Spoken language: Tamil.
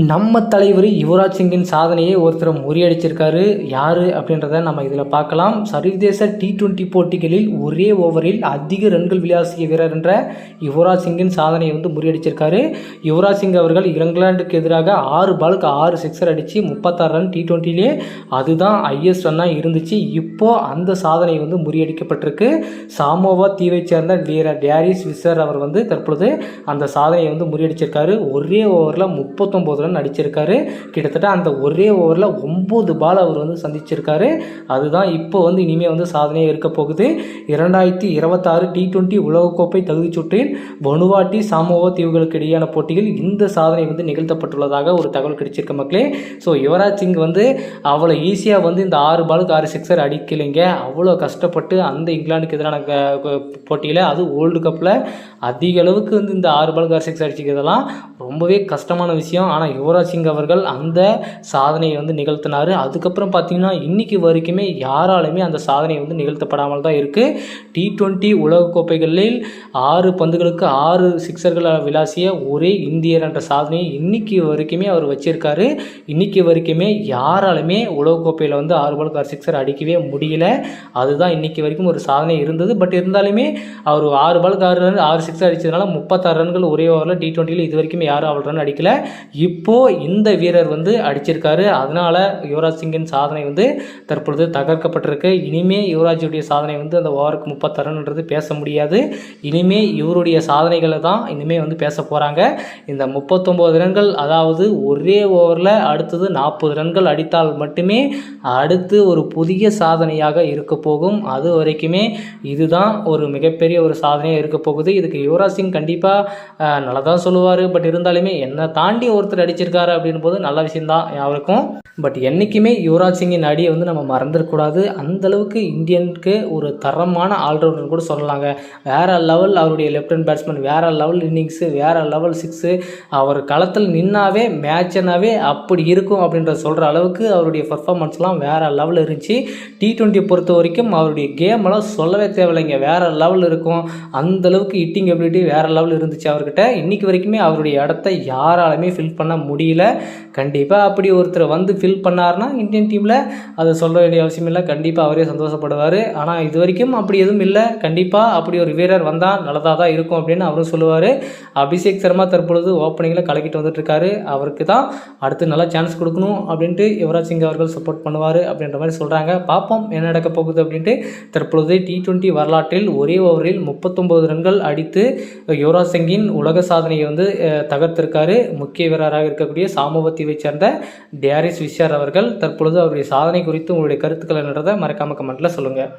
நம்ம தலைவர் யுவராஜ் சிங்கின் சாதனையை ஒருத்தர் முறியடிச்சிருக்காரு. யார் அப்படின்றத நம்ம இதில் பார்க்கலாம். சர்வதேச டி டுவெண்ட்டி போட்டிகளில் ஒரே ஓவரில் அதிக ரன்கள் விளையாசிய வீரர் என்ற யுவராஜ் சிங்கின் சாதனையை வந்து முறியடிச்சிருக்காரு. யுவராஜ் சிங் அவர்கள் இங்கிலாந்துக்கு எதிராக ஆறு பாலுக்கு ஆறு சிக்ஸர் அடித்து முப்பத்தாறு ரன் டி டுவெண்ட்டிலே அதுதான் ஹையஸ்ட் ரன்னாக இருந்துச்சு. இப்போ அந்த சாதனை வந்து முறியடிக்கப்பட்டிருக்கு. சாமோவா தீவைச் சேர்ந்த வீரர் டேரிஸ் விசர் அவர் வந்து தற்பொழுது அந்த சாதனையை வந்து முறியடிச்சிருக்காரு. ஒரே ஓவரில் முப்பத்தொம்போது ரன் அடிச்சிருக்காரு கிட்டத்தட்ட அந்த ஒரே ஓவரில் ஒம்பது பால் அவர் வந்து சந்திச்சிருக்காரு. அதுதான் இப்போ வந்து இனிமேல் வந்து சாதனையாக இருக்க போகுது. இரண்டாயிரத்தி இருபத்தாறு டி டுவெண்ட்டி உலகக்கோப்பை தகுதிச் சுற்றில் வனுவாட்டி சாமோவா தீவுகளுக்கு இடையான போட்டியில் இந்த சாதனை வந்து நிகழ்த்தப்பட்டுள்ளதாக ஒரு தகவல் கிடைச்சிருக்க மக்களே. ஸோ யுவராஜ் சிங் வந்து அவ்வளோ ஈஸியாக வந்து இந்த ஆறு பாலுக்கு ஆறு சிக்ஸர் அடிக்கலைங்க. அவ்வளோ கஷ்டப்பட்டு அந்த இங்கிலாந்துக்கு எதிரான க- போட்டியில் அது வேர்ல்டு கப்பில் அதிக அளவுக்கு வந்து இந்த ஆறு பாலுக்கு ஆறு சிக்ஸ் அடிச்சிக்கிறதெல்லாம் ரொம்பவே கஷ்டமான விஷயம். ஆனால் யுவராஜ் சிங் அவர்கள் அந்த சாதனையை வந்து நிகழ்த்தினார். அதுக்கப்புறம் பார்த்தீங்கன்னா இன்னைக்கு வரைக்குமே யாராலுமே அந்த சாதனை வந்து நிகழ்த்தப்படாமல் தான் இருக்குது டி ட்வெண்ட்டி உலகக்கோப்பைகளில் ஆறு பந்துகளுக்கு ஆறு சிக்ஸர்களை விளாசிய ஒரே இந்தியர் என்ற சாதனையை இன்னைக்கு வரைக்குமே அவர் வச்சிருக்காரு. இன்னைக்கு வரைக்குமே யாராலுமே உலகக்கோப்பையில் வந்து ஆறு பாலுக்கு ஆறு சிக்ஸர் அடிக்கவே முடியல. அதுதான் இன்னைக்கு வரைக்கும் ஒரு சாதனை இருந்தது. பட் இருந்தாலுமே அவர் ஆறு பாலுக்கு ஆறு ரன் ஆறு சிக்ஸர் அடித்ததுனால முப்பத்தாறு ரன்கள் ஒரே ஓவரில் டி டுவெண்ட்டியில் இது வரைக்கும் யாரும் அவள் ரன் அடிக்கல. இப்போ இந்த வீரர் வந்து அடிச்சிருக்காரு. அதனால் யுவராஜ் சிங்கின் சாதனை வந்து தற்பொழுது தகர்க்கப்பட்டிருக்கு. இனிமே யுவராஜுடைய சாதனை வந்து அந்த ஓவருக்கு முப்பத்தாறு ரன்ன்றது பேச முடியாது. இனிமே இவருடைய சாதனைகளை தான் இனிமே வந்து பேச போகிறாங்க இந்த முப்பத்தொம்போது ரன்கள் அதாவது ஒரே ஓவரில் அடுத்தது நாற்பது ரன்கள் அடித்தால் மட்டுமே அடுத்து ஒரு புதிய சாதனையாக இருக்க போகும். அது வரைக்குமே இதுதான் ஒரு மிகப்பெரிய ஒரு சாதனையாக இருக்க போகுது. இதுக்கு யுவராஜ் சிங் கண்டிப்பாக நல்லா தான் சொல்லுவார். பட் இருந்தாலுமே என்னை தாண்டி ஒருத்தர் அடிச்சிருக்காரு அப்படின் போது நல்ல விஷயம்தான் யாருக்கும். பட் என்றைக்குமே யுவராஜ் சிங்கின் அடியை வந்து நம்ம மறந்துடக்கூடாது. அந்தளவுக்கு இந்தியனுக்கு ஒரு தரமான ஆல்ரவுண்டர் கூட சொல்லலாங்க. வேற லெவல் அவருடைய லெஃப்ட் ஹேண்ட் பேட்ஸ்மேன் வேற லெவல் இன்னிங்ஸு வேற லெவல் சிக்ஸு அவர் களத்தில் நின்னாவே மேட்ச்னாவே அப்படி இருக்கும் அப்படின்ற சொல்கிற அளவுக்கு அவருடைய பர்ஃபார்மன்ஸ்லாம் வேறு லெவல் இருந்துச்சு. டி டுவெண்ட்டி பொறுத்த வரைக்கும் அவருடைய கேமெல்லாம் சொல்லவே தேவையில்லைங்க. வேறு லெவல் இருக்கும். அந்த அளவுக்கு ஹிட்டிங் எபிலிட்டி வேறு லெவல் இருந்துச்சு அவர்கிட்ட. இன்றைக்கி வரைக்குமே அவருடைய இடத்த யாராலுமே ஃபில் பண்ண முடியல. கண்டிப்பாக அப்படி ஒருத்தர் வந்து ஃபில் பண்ணாருன்னா இந்தியன் டீமில் அதை சொல்ல வேண்டிய அவசியம் இல்லை. கண்டிப்பாக அவரே சந்தோஷப்படுவார். ஆனால் இது வரைக்கும் அப்படி எதுவும் இல்லை. கண்டிப்பாக அப்படி ஒரு வீரர் வந்தால் நல்லதாக தான் இருக்கும் அப்படின்னு அவரும் சொல்லுவார். அபிஷேக் சர்மா தற்பொழுது ஓப்பனிங்கில் கலக்கிட்டு வந்துட்டுருக்காரு. அவருக்கு தான் அடுத்து நல்லா சான்ஸ் கொடுக்கணும் அப்படின்ட்டு யுவராஜ் சிங் அவர்கள் சப்போர்ட் பண்ணுவார் அப்படின்ற மாதிரி சொல்கிறாங்க பார்ப்போம் என்ன நடக்க போகுது அப்படின்ட்டு தற்பொழுது டி டுவெண்ட்டி வரலாற்றில் ஒரே ஓவரில் முப்பத்தொம்பது ரன்கள் அடித்து யுவராஜ் சிங்கின் உலக சாதனையை வந்து தகர்த்திருக்காரு. முக்கிய வீரராக இருக்கக்கூடிய சாமவத்தீவை சேர்ந்த டேரிஸ் விஷார் அவர்கள் தற்பொழுது அவருடைய சாதனை குறித்து உங்களுடைய கருத்துக்கள் என்றதை மறக்காமல் கமெண்ட்டில் சொல்லுங்கள்